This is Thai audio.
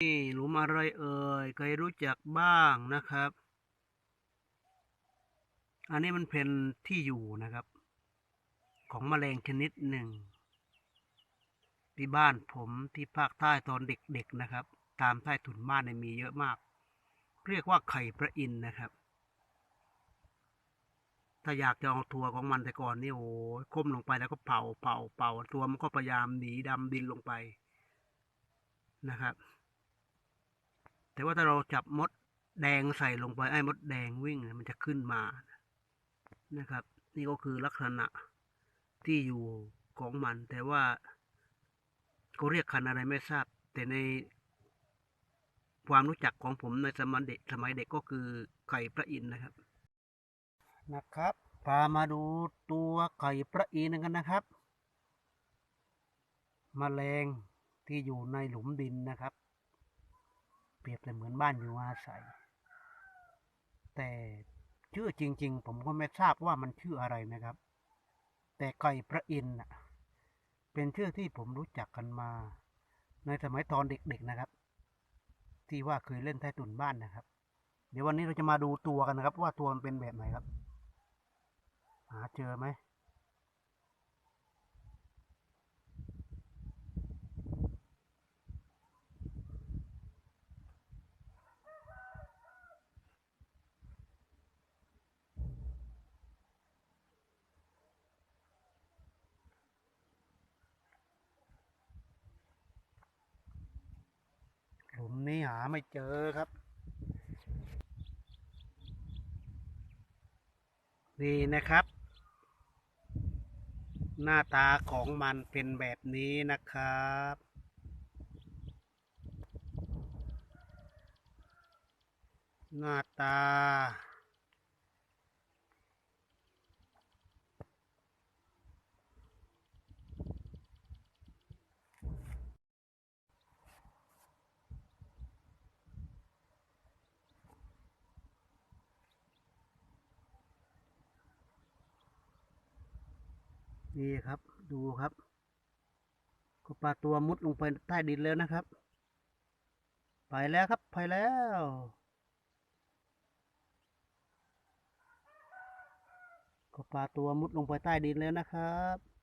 นี่หลุมอะไรเอ่ย ใครรู้จักบ้างนะครับ อันนี้มันเป็นที่อยู่นะครับ ของแมลงชนิดหนึ่ง ที่บ้านผมที่ภาคใต้ตอนเด็กๆนะครับ ตามใต้ถุนบ้านเนี่ยมีเยอะมาก เรียกว่าไข่พระอินทร์นะครับ ถ้าอยากจะเอาตัวของมันแต่ก่อนนี่โอ้ยก้มลงไปแล้วก็เป่าเป่าเป่าตัวมันก็พยายามหนีดำดินลงไปนะครับ แต่ว่าถ้าเราจับมดแดงใส่ลงไปไอ้มดแดงวิ่งมันจะขึ้นมานะครับ นี่ก็คือลักษณะที่อยู่ของมันแต่ว่าเขาเรียกคันอะไรไม่ทราบ แต่ในความรู้จักของผมในสมัยเด็กสมัยเด็กก็คือไก่พระอินทร์นะครับนะครับพามาดูตัวไก่พระอินทร์กันนะครับมแมลงที่อยู่ในหลุมดินนะครับ เปรียบเสมือนบ้านอยู่อาศัย แต่ชื่อจริง ๆ ผมก็ไม่ทราบว่ามันชื่ออะไรนะครับ แต่ไก่พระอินทร์น่ะเป็นชื่อที่ผมรู้จักกันมา ในสมัยตอนเด็กๆนะครับ ที่ว่าเคยเล่นใต้ตุนบ้านนะครับ เดี๋ยววันนี้เราจะมาดูตัวกันนะครับ ว่าตัวมันเป็นแบบไหนครับ หาเจอไหม ไม่เจอครับ นี่นะครับ หน้าตาของมันเป็นแบบนี้นะครับหน้าตา นี่ครับ ดูครับก็ปลาตัวมุดลงไปใต้ดินแล้วนะครับ ไปแล้วครับ ไปแล้ว ก็ปลาตัวมุดลงไปใต้ดินแล้วนะครับ